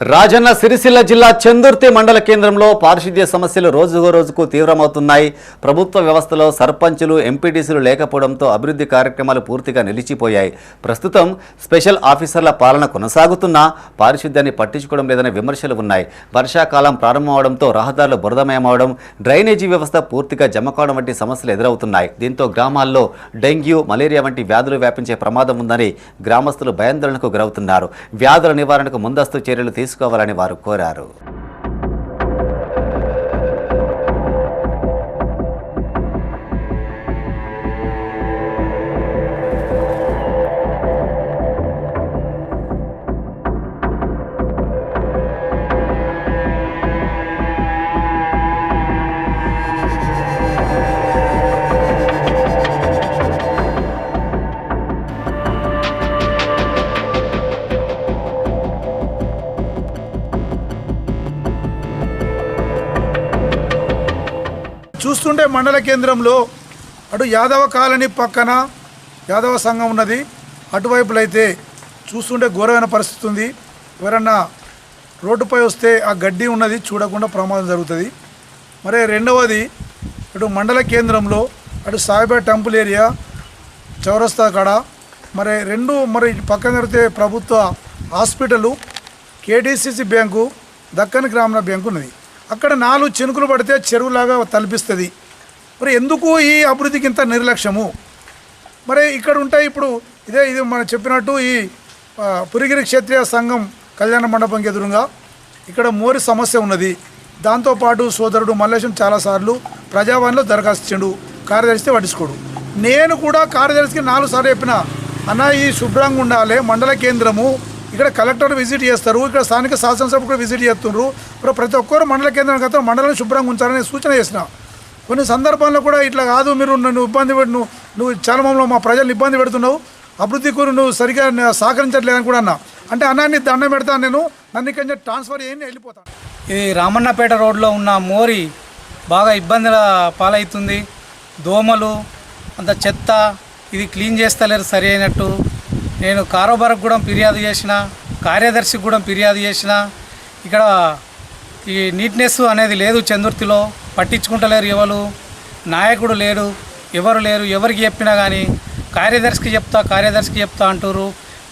రాజన్న సిరిసిల్ల జిల్లా చందుర్తి మండల కేంద్రంలో పారిశుద్ధ్య సమస్యలు రోజుకో రోజుకు తీవ్రమవుతున్నాయి. ప్రభుత్వ వ్యవస్థలో సర్పంచులు ఎంపీటీసీలు లేకపోవడంతో అభివృద్ధి కార్యక్రమాలు పూర్తిగా నిలిచిపోయాయి. ప్రస్తుతం స్పెషల్ ఆఫీసర్ల పాలన కొనసాగుతున్నా పారిశుద్ధ్యాన్ని పట్టించుకోవడం లేదనే విమర్శలు ఉన్నాయి. వర్షాకాలం ప్రారంభమవడంతో రహదారులు బురదమయమవడం డ్రైనేజీ వ్యవస్థ పూర్తిగా జమ కావడం వంటి సమస్యలు ఎదురవుతున్నాయి. దీంతో గ్రామాల్లో డెంగ్యూ మలేరియా వంటి వ్యాధులు వ్యాపించే ప్రమాదం ఉందని గ్రామస్తులు భయాందోళనకు గురవుతున్నారు. వ్యాధుల నివారణకు ముందస్తు చర్యలు తీసుకోవాలని వారు కోరారు. చూస్తుంటే మండల కేంద్రంలో అటు యాదవ కాలనీ పక్కన యాదవ సంఘం ఉన్నది. అటువైపులో అయితే చూస్తుంటే ఘోరమైన పరిస్థితి ఉంది. ఎవరన్నా రోడ్డుపై వస్తే ఆ గడ్డి ఉన్నది చూడకుండా ప్రమాదం జరుగుతుంది. మరి రెండవది అటు మండల కేంద్రంలో అటు సాయిబాబా టెంపుల్ ఏరియా చౌరస్తా కాడ మరి రెండు మరి పక్కన జరిగితే ప్రభుత్వ హాస్పిటలు కేడీసీసీ బ్యాంకు దక్కన్ గ్రామీణ బ్యాంకు ఉన్నది. అక్కడ నాలుగు చినుకులు పడితే చెరువులాగా తలపిస్తుంది. మరి ఎందుకు ఈ అభివృద్ధికి ఇంత నిర్లక్ష్యము? మరి ఇక్కడ ఉంటాయి ఇప్పుడు ఇదే ఇది మనం చెప్పినట్టు ఈ పురిగిరి క్షత్రియ సంఘం కళ్యాణ మండపం ఎదురుగా ఇక్కడ మోరి సమస్య ఉన్నది. దాంతోపాటు సోదరుడు మల్లేశం చాలాసార్లు ప్రజావాణిలో దరఖాస్తు ఇచ్చిండు. కార్యదర్శితే పట్టించుకోడు. నేను కూడా కార్యదర్శికి నాలుగు సార్లు చెప్పిన అన్న ఈ శుభ్రంగా ఉండాలి మండల కేంద్రము ఇక్కడ కలెక్టర్ విజిట్ చేస్తారు. ఇక్కడ స్థానిక శాసనసభ కూడా విజిట్ చేస్తున్నారు ఇప్పుడు ప్రతి ఒక్కరు మండల కేంద్రం గత మండలం శుభ్రంగా ఉంచాలని సూచన చేసిన. కొన్ని సందర్భాల్లో కూడా ఇట్లా కాదు మీరు నన్ను ఇబ్బంది పెడు నువ్వు నువ్వు చాలా మమ్మల్ని మా ప్రజలను ఇబ్బంది పెడుతున్నావు. అభివృద్ధి కూడా నువ్వు సరిగా సహకరించట్లేదని కూడా అన్నా. అంటే అన్నాన్ని దండం పెడతాను నేను. నన్ను ఇక్కడ ట్రాన్స్ఫర్ చేయండి వెళ్ళిపోతాను ఇది రామన్నపేట రోడ్లో ఉన్న మోరి బాగా ఇబ్బందుల పాలవుతుంది. దోమలు అంత చెత్త ఇది క్లీన్ చేస్తలేరు సరి అయినట్టు. నేను కారోబార్కి కూడా ఫిర్యాదు చేసిన కార్యదర్శికి కూడా ఫిర్యాదు చేసిన. ఇక్కడ ఈ నీట్నెస్ అనేది లేదు చందుర్తిలో పట్టించుకుంటలేరు ఎవరు నాయకుడు లేడు ఎవరు లేరు ఎవరికి చెప్పినా కానీ కార్యదర్శికి చెప్తా కార్యదర్శికి చెప్తా అంటారు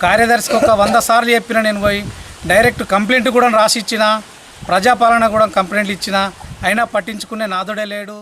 కార్యదర్శికి ఒక వంద సార్లు చెప్పిన నేను పోయి డైరెక్ట్ కంప్లైంట్ కూడా రాసి ఇచ్చిన ప్రజాపాలన కూడా కంప్లైంట్లు ఇచ్చిన అయినా పట్టించుకునే నాదుడే లేడు.